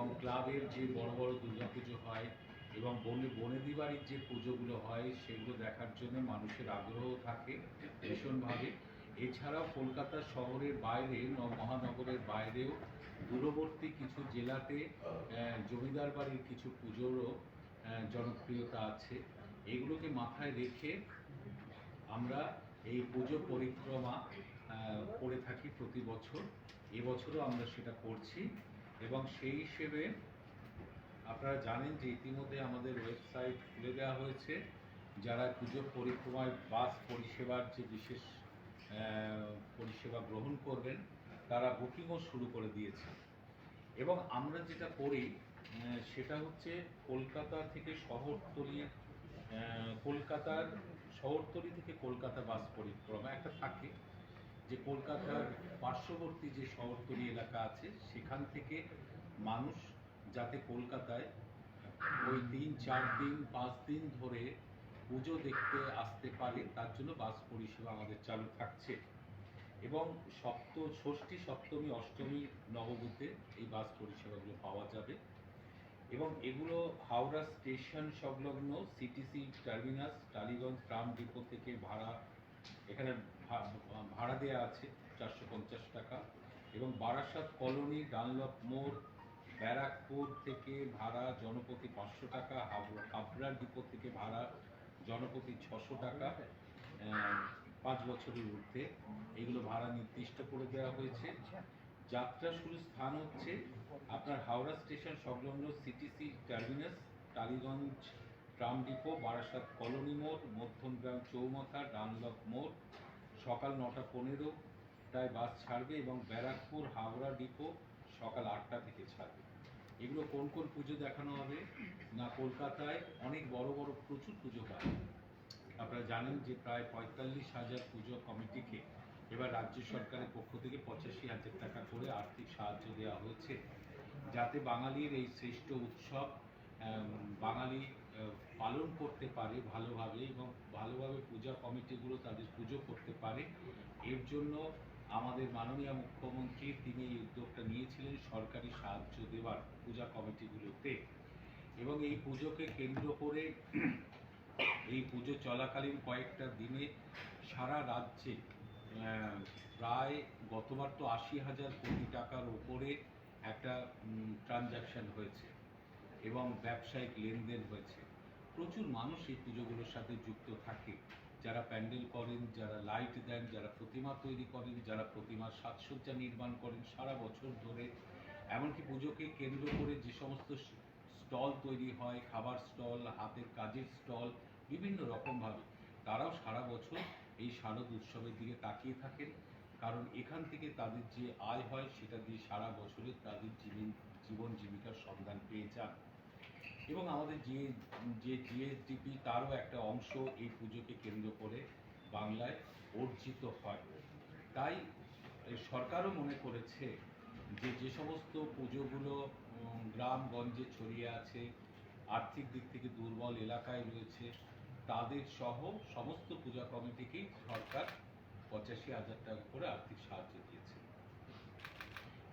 এবং ক্লাবের যে বড় বড় দুর্গাপুজো হয় এবং বনে, বনেদি বাড়ির যে পুজোগুলো হয়, সেগুলো দেখার জন্য মানুষের আগ্রহ থাকে ভীষণভাবে। এছাড়াও কলকাতা শহরের বাইরে মহানগরের বাইরেও দূরবর্তী কিছু জেলাতে জমিদার বাড়ির কিছু পুজোরও জনপ্রিয়তা আছে। এগুলোকে মাথায় রেখে আমরা এই পুজো পরিক্রমা করে থাকি প্রতি বছর। এবছরও আমরা সেটা করছি। এবং সেই হিসেবে আপনারা জানেন যে ইতিমধ্যে আমাদের ওয়েবসাইট খুলে দেওয়া হয়েছে। যারা পুজো পরিক্রমায় বাস পরিষেবার যে বিশেষ পরিষেবা গ্রহণ করবেন, তারা বুকিংও শুরু করে দিয়েছে। এবং আমরা যেটা করি সেটা হচ্ছে কলকাতা থেকে শহরতলি কলকাতার, শহরতলি থেকে কলকাতা বাস পরিক্রমা একটা থাকে। যে কলকাতার পার্শ্ববর্তী যে শহরতলি এলাকা আছে, সেখান থেকে মানুষ যাতে কলকাতায় ওই দিন চার দিন, পাঁচ দিন ধরে পুজো দেখতে আসতে পারে, তার জন্য বাস পরিষেবা আমাদের চালু থাকছে। এবং সপ্ত, ষষ্ঠী, সপ্তমী, অষ্টমী নবমীতে এই বাস পরিষেবাগুলো পাওয়া যাবে। এবং এগুলো হাওড়া স্টেশন সংলগ্ন, CTC terminus, Tollygunge tram depot থেকে ভাড়া এখানে ভাড়া দেওয়া আছে চারশো পঞ্চাশ টাকা। এবং বারাসাত কলোনি, ডানলপ মোড়, ব্যারাকপুর থেকে ভাড়া জনপতি পাঁচশো টাকা হাব- হাবড়া ডিপো থেকে ভাড়া জনপ্রতি ছশো টাকা। পাঁচ বছরের ঊর্ধ্বে এগুলো ভাড়া নির্দিষ্ট করে দেওয়া হয়েছে। যাত্রা শুরু স্থান হচ্ছে আপনার হাওড়া স্টেশন সংলগ্ন CTC terminus, Tollygunge tram depot, Barasat colony মোড় মধ্যমগ্রাম চৌমাথা ডানলপ মোড়, সকাল নটা পনেরো পনেরোটায় বাস ছাড়বে এবং ব্যারাকপুর হাওড়া ডিপো সকাল আটটা থেকে ছাড়বে। এগুলো কোন কোন পুজো দেখানো হবে? না কলকাতায়? অনেক বড় বড় প্রচুর পুজো হয়। আপনারা জানেন যে প্রায় পঁয়তাল্লিশ হাজার পুজো কমিটিকে এবার রাজ্য সরকারের পক্ষ থেকে পঁচাশি হাজার টাকা করে আর্থিক সাহায্য দেওয়া হয়েছে। যাতে বাঙালির এই শ্রেষ্ঠ উৎসব বাঙালি পালন করতে পারে ভালোভাবে এবং ভালোভাবে পূজা কমিটিগুলো তাদের পুজো করতে পারে। এর জন্য আমাদের মাননীয় মুখ্যমন্ত্রী তিনি এই উদ্যোগটা নিয়েছিলেন সরকারি সাহায্য দেওয়ার পূজা কমিটিগুলোতে। এবং এই পুজোকে কেন্দ্র করে এই পুজো চলাকালীন কয়েকটা দিনে সারা রাজ্যে প্রায় গতবার তো আশি হাজার কোটি টাকার ওপরে একটা ট্রানজাকশন হয়েছে এবং ব্যবসায়িক লেনদেন হয়েছে। প্রচুর মানুষ এই পুজোগুলোর সাথে যুক্ত থাকে। যারা প্যান্ডেল করেন, যারা লাইট দেন, যারা প্রতিমা তৈরি করেন, যারা প্রতিমার সাজসজ্জা নির্মাণ করেন সারা বছর ধরে। এমনকি পুজোকে কেন্দ্র করে যে সমস্ত স্টল তৈরি হয়, খাবার স্টল, হাতের কাজের স্টল, বিভিন্ন রকমভাবে, তারাও সারা বছর এই শারদ উৎসবের দিকে তাকিয়ে থাকেন। কারণ এখান থেকে তাদের যে আয় হয়, সেটা দিয়ে সারা বছরে তাদের জীবন জীবন জীবিকার সন্ধান পেয়ে যান। এবং আমাদের যে জিএসডিপি তারও একটা অংশ এই পুজোকে কেন্দ্র করে বাংলায় অর্জিত হয়। তাই সরকারও মনে করেছে যে যে সমস্ত পুজোগুলো গ্রামগঞ্জে ছড়িয়ে আছে, আর্থিক দিক থেকে দুর্বল এলাকায় রয়েছে, তাদের সহ সমস্ত পূজা কমিটিকেই সরকার পঁচাশি হাজার টাকা করে আর্থিক সাহায্য দিয়েছে।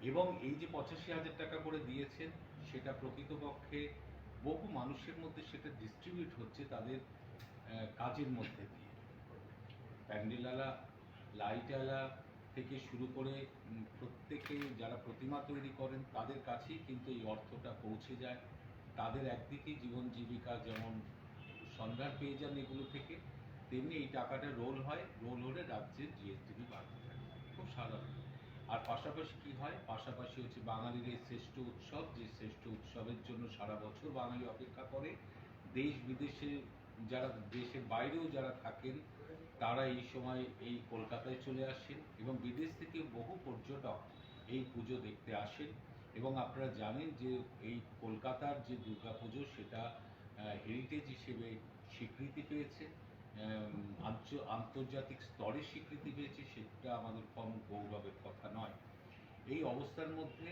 এবং এই যে পঁচাশি হাজার টাকা করে দিয়েছেন, সেটা প্রকৃতপক্ষে বহু মানুষের মধ্যে সেটা ডিস্ট্রিবিউট হচ্ছে তাদের কাজের মধ্যে দিয়ে। প্যান্ডেলওয়ালা লাইটওয়ালা থেকে শুরু করে প্রত্যেকে যারা প্রতিমা তৈরি করেন তাদের কাছেই কিন্তু এই অর্থটা পৌঁছে যায়। তাদের একদিকেই জীবন জীবিকা যেমন সন্ধান পেয়ে যান এগুলো থেকে, তেমনি এই টাকাটা রোল হয়, রোল হলে রাজ্যের জিএসটিভি বাড়তে থাকে। খুব সাধারণ। আর পাশাপাশি কি হয়? পাশাপাশি হচ্ছে বাঙালির এই শ্রেষ্ঠ উৎসব, যে শ্রেষ্ঠ উৎসবের জন্য সারা বছর বাঙালি অপেক্ষা করে। দেশ বিদেশে যারা, দেশের বাইরেও যারা থাকেন, তারা এই সময় এই কলকাতায় চলে আসেন এবং বিদেশ থেকে বহু পর্যটক এই পুজো দেখতে আসেন। এবং আপনারা জানেন যে এই কলকাতার যে দুর্গাপুজো, সেটা হেরিটেজ হিসেবে স্বীকৃতি পেয়েছে আন্তর্জাতিক স্তরে স্বীকৃতি পেয়েছে, সেটা আমাদের কম গৌরবের কথা নয়। এই অবস্থার মধ্যে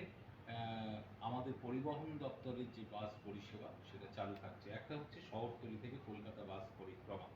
আমাদের পরিবহন দপ্তরের যে বাস পরিষেবা সেটা চালু থাকছে। একটা হচ্ছে শহরতলি থেকে কলকাতা বাস পরিক্রমা।